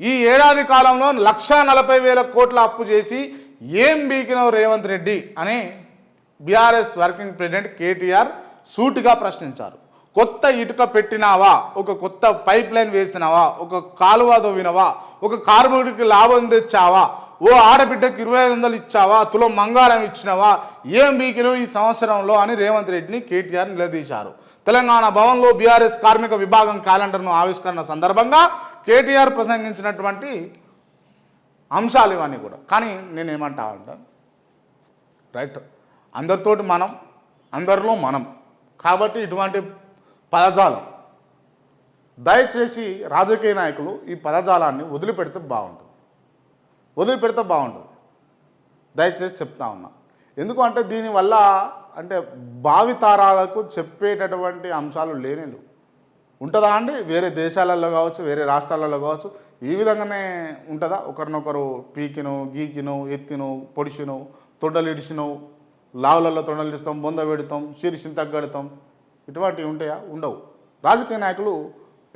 ఈ ఏడాది కాలంలో లక్షా నలభై వేల కోట్ల అప్పు చేసి ఏం బీకినవు రేవంత్ రెడ్డి అని బీఆర్ఎస్ వర్కింగ్ ప్రెసిడెంట్ కేటీఆర్ సూటిగా ప్రశ్నించారు. కొత్త ఇటుక పెట్టినావా? ఒక కొత్త పైప్ లైన్ వేసినావా? ఒక కాలువ తవ్వినవా? ఒక కార్మికుడికి లాభం తెచ్చావా? ఓ ఆడబిడ్డకి ఇరవై ఐదు వందలు ఇచ్చావా? తులం బంగారం ఇచ్చినావా? ఏం బీకినవు ఈ సంవత్సరంలో అని రేవంత్ రెడ్డిని కేటీఆర్ నిలదీశారు. తెలంగాణ భవన్లో బీఆర్ఎస్ కార్మిక విభాగం క్యాలెండర్ను ఆవిష్కరణ సందర్భంగా కేటీఆర్ ప్రసంగించినటువంటి అంశాలు ఇవన్నీ కూడా. కానీ నేను ఏమంటా అంటాను రైట్ అందరితోటి మనం అందరిలో మనం. కాబట్టి ఇటువంటి పదజాలం దయచేసి రాజకీయ నాయకులు ఈ పదజాలాన్ని వదిలిపెడితే బాగుంటుంది. వదిలిపెడితే బాగుంటుంది. దయచేసి చెప్తా ఉన్నా. ఎందుకంటే దీనివల్ల అంటే భావితారాలకు చెప్పేటటువంటి అంశాలు లేనిలు ఉంటుందా అండి? వేరే దేశాలలో కావచ్చు వేరే రాష్ట్రాలలో కావచ్చు ఈ విధంగానే ఉంటుందా? ఒకరినొకరు పీకిను గీకిను ఎత్తిను పొడిచిను తొడ్డలు లావులలో తొండలు ఇస్తాం బొంద పెడతాం శీర్షిని తగ్గడతాం ఇటువంటివి ఉంటాయా? ఉండవు. రాజకీయ నాయకులు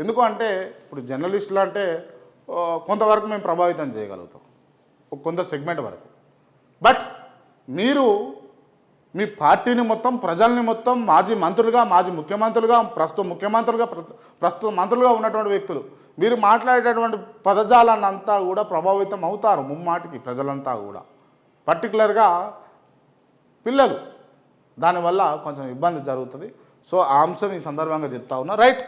ఎందుకు అంటే ఇప్పుడు జర్నలిస్టులు అంటే కొంతవరకు మేము ప్రభావితం చేయగలుగుతాం. ఒక కొంత సెగ్మెంట్ వరకు. బట్ మీరు మీ పార్టీని మొత్తం ప్రజల్ని మొత్తం మాజీ మంత్రులుగా మాజీ ముఖ్యమంత్రులుగా ప్రస్తుత ముఖ్యమంత్రులుగా ప్ర- ప్రస్తుత మంత్రులుగా ఉన్నటువంటి వ్యక్తులు. మీరు మాట్లాడేటటువంటి పదజాలన్నంతా కూడా ప్రభావితం అవుతారు ముమ్మాటికి ప్రజలంతా కూడా. పర్టికులర్గా పిల్లలు. దానివల్ల కొంచెం ఇబ్బంది జరుగుతుంది. సో ఆ అంశం ఈ సందర్భంగా చెప్తా ఉన్నా. రైట్.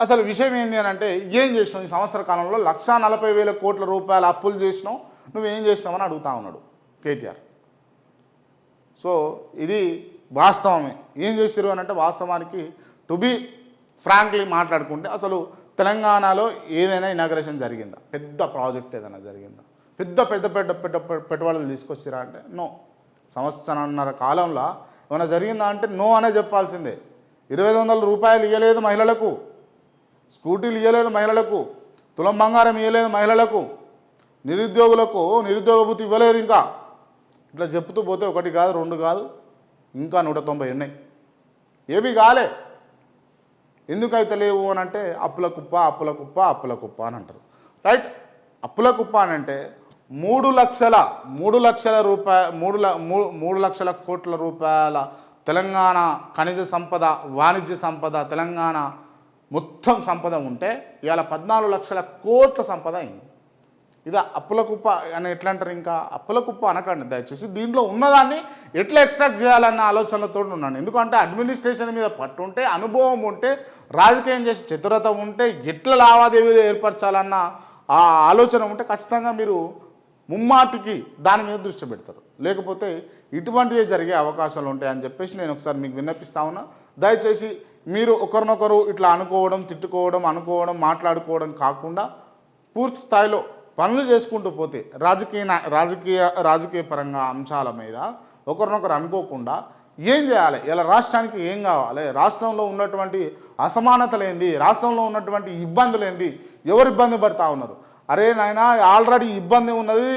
అసలు విషయం ఏంటి అని అంటే ఏం చేసినావు ఈ సంవత్సర కాలంలో? లక్షా నలభై వేల కోట్ల రూపాయల అప్పులు చేసినావు. నువ్వేం చేసినావు అని అడుగుతా ఉన్నాడు కేటీఆర్. సో ఇది వాస్తవమే. ఏం చేశారు అని అంటే వాస్తవానికి టు బి ఫ్రాంక్లీ మాట్లాడుకుంటే అసలు తెలంగాణలో ఏదైనా ఇనాగ్రేషన్ జరిగిందా? పెద్ద ప్రాజెక్ట్ ఏదైనా జరిగిందా? పెద్ద పెద్ద పెద్ద పెద్ద పెట్టుబడులు తీసుకొచ్చిరా అంటే నో సంవత్సరంన్నర కాలంలో ఏమైనా జరిగిందా అంటే నో అనే చెప్పాల్సిందే. ఇరవై ఐదు వందల రూపాయలు ఇవ్వలేదు మహిళలకు. స్కూటీలు ఇవ్వలేదు మహిళలకు. తులం బంగారం ఇవ్వలేదు మహిళలకు. నిరుద్యోగులకు నిరుద్యోగ భృతి ఇవ్వలేదు ఇంకా. ఇట్లా చెప్తూ పోతే ఒకటి కాదు రెండు కాదు ఇంకా నూట తొంభై ఉన్నాయి. ఏవి కాలే. ఎందుకైతే లేవు అని అంటే అప్పుల కుప్ప అప్పుల కుప్ప అప్పుల కుప్ప అని అంటారు. రైట్ అప్పుల కుప్ప అని అంటే మూడు లక్షల మూడు లక్షల రూపాయ మూడు మూడు లక్షల కోట్ల రూపాయల తెలంగాణ ఖనిజ సంపద వాణిజ్య సంపద తెలంగాణ మొత్తం సంపద ఉంటే ఇవాళ పద్నాలుగు లక్షల కోట్ల సంపద అయింది. ఇది అప్పుల కుప్ప అని ఎట్లా అంటారు ఇంకా అప్పుల కుప్ప అనకండి. దయచేసి దీంట్లో ఉన్నదాన్ని ఎట్లా ఎక్స్ట్రాక్ట్ చేయాలన్న ఆలోచనలతో ఉన్నాను. ఎందుకంటే అడ్మినిస్ట్రేషన్ మీద పట్టు ఉంటే అనుభవం ఉంటే రాజకీయం చేసే చతురత ఉంటే ఎట్లా లావాదేవీలు ఏర్పరచాలన్న ఆ ఆలోచన ఉంటే ఖచ్చితంగా మీరు ముమ్మాటికి దాని మీద దృష్టి పెడతారు. లేకపోతే ఇటువంటివి జరిగే అవకాశాలు ఉంటాయని చెప్పేసి నేను ఒకసారి మీకు విన్నపిస్తా ఉన్నా. దయచేసి మీరు ఒకరినొకరు ఇట్లా అనుకోవడం తిట్టుకోవడం అనుకోవడం మాట్లాడుకోవడం కాకుండా పూర్తి స్థాయిలో పనులు చేసుకుంటూ పోతే రాజకీయ రాజకీయ రాజకీయ పరంగా అంశాల మీద ఒకరినొకరు అనుకోకుండా ఏం చేయాలి? ఇలా రాష్ట్రానికి ఏం కావాలి? రాష్ట్రంలో ఉన్నటువంటి అసమానతలు ఏంది? రాష్ట్రంలో ఉన్నటువంటి ఇబ్బందులు ఏంది? ఎవరు ఇబ్బంది పడతా ఉన్నారు? అరే నాయన ఆల్రెడీ ఇబ్బంది ఉన్నది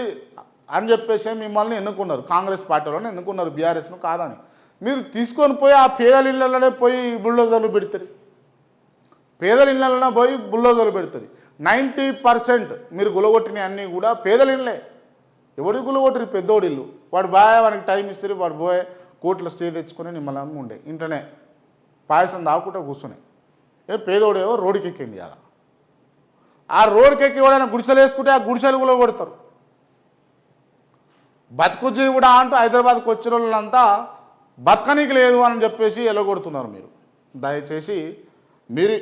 అని చెప్పేసి మిమ్మల్ని ఎన్నుకున్నారు. కాంగ్రెస్ పార్టీలోనే ఎన్నుకున్నారు బీఆర్ఎస్ను కాదని. మీరు తీసుకొని పోయి ఆ పేదల ఇళ్ళలోనే పోయి బుల్డోజర్లు పెడతారు. పేదల ఇళ్ళలో పోయి బుల్లోజర్లు పెడుతుంది నైంటీ పర్సెంట్ మీరు గులగొట్టిన అన్నీ కూడా పేదల ఎవడి గులగొట్టిరు? పెద్దోడి వాడు బాగా వానికి టైం ఇస్తారు వాడు పోయే కోట్ల స్టే తెచ్చుకొని నిమ్మలంగా ఉండే. ఇంటనే పాయసం దాక్కుంటే కూర్చుని. ఏ పేదోడేవో రోడ్డుకి ఎక్కండి అలా ఆ రోడ్డుకి ఎక్కి ఎవడైనా గుడిసెలు వేసుకుంటే ఆ గుడిసెలు కూడా కొడతారు బతుకు జీవుడా అంటూ హైదరాబాద్కి వచ్చిన వాళ్ళంతా బతకనీకి లేదు అని చెప్పేసి ఎలగొడుతున్నారు మీరు. దయచేసి మీరు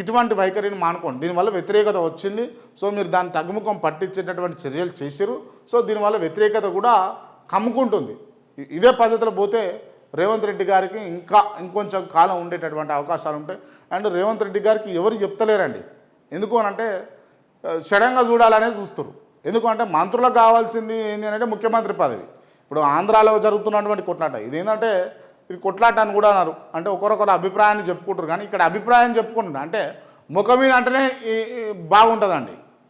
ఇటువంటి వైఖరిని మానుకోండి. దీనివల్ల వ్యతిరేకత వచ్చింది. సో మీరు దాన్ని తగ్గుముఖం పట్టించేటటువంటి చర్యలు చేశారు సో దీనివల్ల వ్యతిరేకత కూడా కమ్ముకుంటుంది. ఇదే పద్ధతిలో పోతే రేవంత్ రెడ్డి గారికి ఇంకా ఇంకొంచెం కాలం ఉండేటటువంటి అవకాశాలు ఉంటాయి. అండ్ రేవంత్ రెడ్డి గారికి ఎవరు చెప్తలేరండి. ఎందుకు అనంటే షడంగా చూడాలనే చూస్తారు ఎందుకంటే మంత్రులకు కావాల్సింది ఏంటి అంటే ముఖ్యమంత్రి పదవి. ఇప్పుడు ఆంధ్రాలో జరుగుతున్నటువంటి కొట్లాట. ఇది ఏంటంటే ఇది కొట్లాట అని కూడా అన్నారు. అంటే ఒకరొకరు అభిప్రాయాన్ని చెప్పుకుంటారు. కానీ ఇక్కడ అభిప్రాయం చెప్పుకుంటున్నారు. అంటే ముఖం మీద అంటేనే ఈ బాగుంటుందండి.